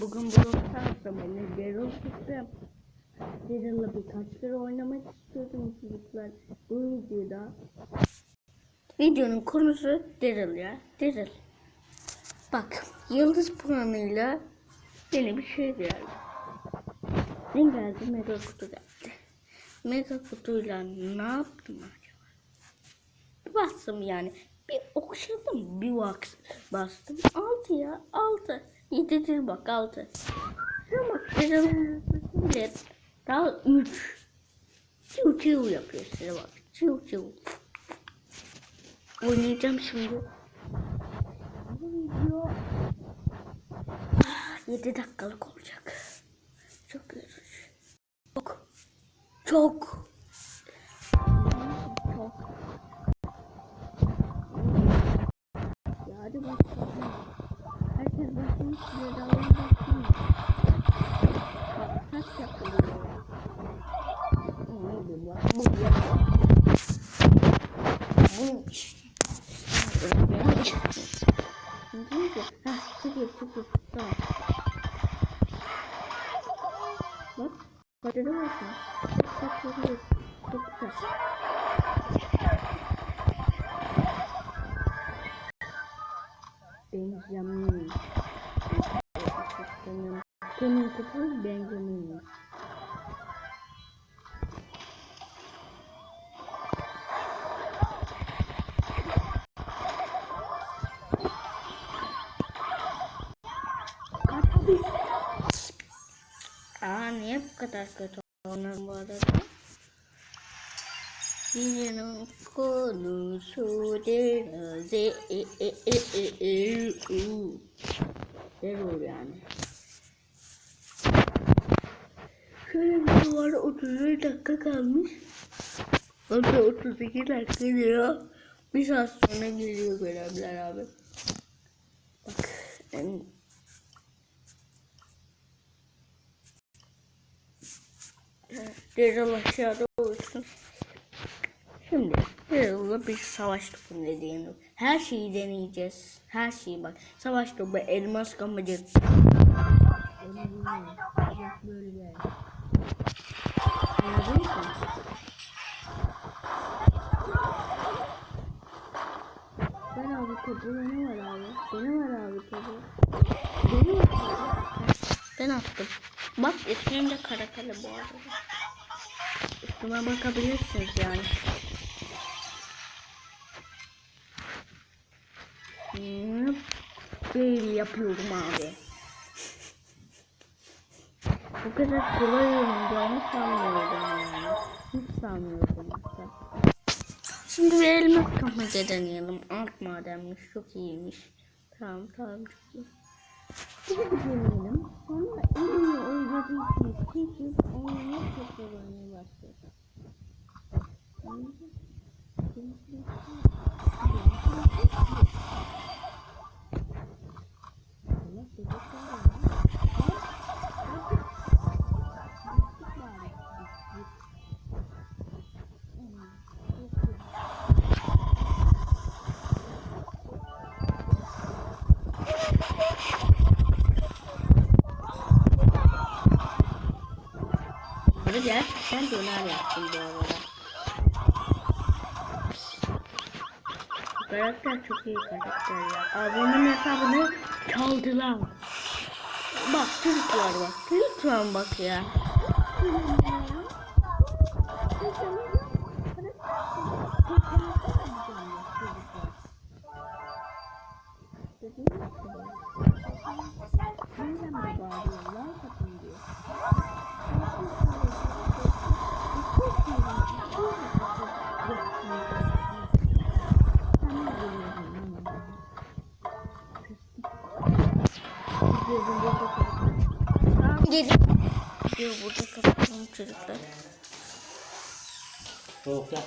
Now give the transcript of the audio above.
Bugün Brawl beni Daryl tuttum. Daryl'la birkaç kere oynamak istiyordum çocuklar. Bu videoda videonun konusu Daryl ya. Daryl. Bak yıldız puanıyla yeni bir şey geldi. Ne geldi? Mega kutu geldi. Mega kutuyla ne yaptım acaba? Bastım yani. Bir okşadım. Bir bastım. Altı ya. Altı. Yedidir bak altı. Ama bile daha üç. Çiv çiv yapıyor size bak. Çiv çiv. Oynayacağım şimdi. Bu video 7 dakikalık olacak. Çok yorucu. Çok. Çok. Bir daha başlayayım. Bak kaç yapılıyor ya. Neydi bu? Bu ya. Bu işte. Ha, çıkıyor, çıkıyor. Tamam. Bak. Patladı mı sen? Çok patladı. Çok güzel. Benjamin. Senin kutu Benjamin. Aa niye bu kadar kötü oynadım bu arada? Yine konusu denize e e e e e u. Terör yani. Şöyle bir şey var 31 dakika kalmış. Hatta 32 dakika diyor. Bir saat sonra geliyor görevler abi. Bak. em, Daryl aşağıda olsun. Şimdi Daryl'la bir savaş topu deneyelim. Her şeyi deneyeceğiz. Her şeyi bak. Savaş topu, elmas kamacı. Böyle gel. Anladın mı? Ben abi topu ne var abi? Benim var abi topu. Benim var abi. Ben attım. Bak ismim de Karakale bu arada. Üstüme bakabilirsiniz yani. Böyle yapıyorum abi. Bu kadar kolay olacağını sanmıyordum yani. Hiç sanmıyordum. Şimdi bir elmas kapmaca deneyelim. Alt madenmiş, çok iyiymiş. Tamam tamam çok iyi. De bir deneyelim. Sonra en iyi oynadığı için seçip oynamaya tekrar oynamaya başlayalım. Allah Bunu gerçekten döner yaptım bu arada. Bu karakter çok iyi karakter ya. Abimin hesabını çaldılar. Bak çocuklar bak. Lütfen bak ya. Nereden bağırıyorlar? Gelin. Diyor burada kapatalım çocuklar. Soğuk ya.